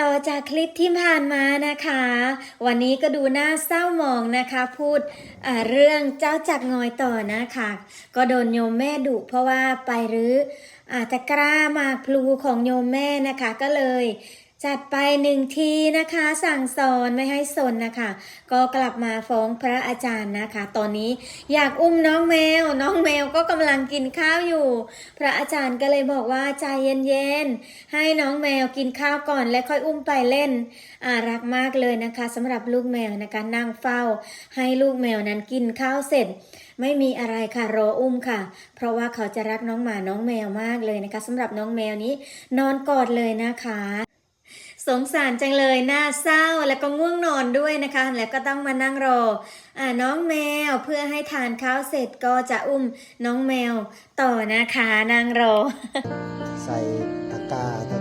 ต่อจากคลิปที่ผ่านมานะคะ วันนี้ก็ดูหน้าเศร้าหมองนะคะ พูดเรื่องเจ้าจักงอยต่อนะคะ ก็โดนโยมแม่ดุเพราะว่าไปรื้ออาตะกร้าหมากพลูของโยมแม่นะคะ ก็เลย จัดไปหนึ่งทีนะคะ สั่งสอนไม่ให้สนนะคะ ก็กลับมาฟ้องพระอาจารย์นะคะ ตอนนี้อยากอุ้มน้องแมว น้องแมวก็กำลังกินข้าวอยู่ พระอาจารย์ก็เลยบอกว่าใจเย็นๆให้น้องแมวกินข้าวก่อนและค่อยอุ้มไปเล่นอารักมากเลยนะคะสำหรับลูกแมวนะคะนั่งเฝ้า ให้ลูกแมวนั้นกินข้าวเสร็จ ไม่มีอะไรค่ะรออุ้มค่ะ เพราะว่าเขาจะรักน้องหมาน้องแมวมากเลยนะคะสำหรับน้องแมวนี้นอนกอดเลยนะคะ สงสารจังเลยน่าเศร้าแล้วก็ง่วงนอนด้วยนะคะ แล้วก็ต้องมานั่งรออ่าน้องแมวเพื่อให้ทานข้าวเสร็จก็จะอุ้มน้องแมวต่อนะคะนั่งรอ ใส่ตะกร้า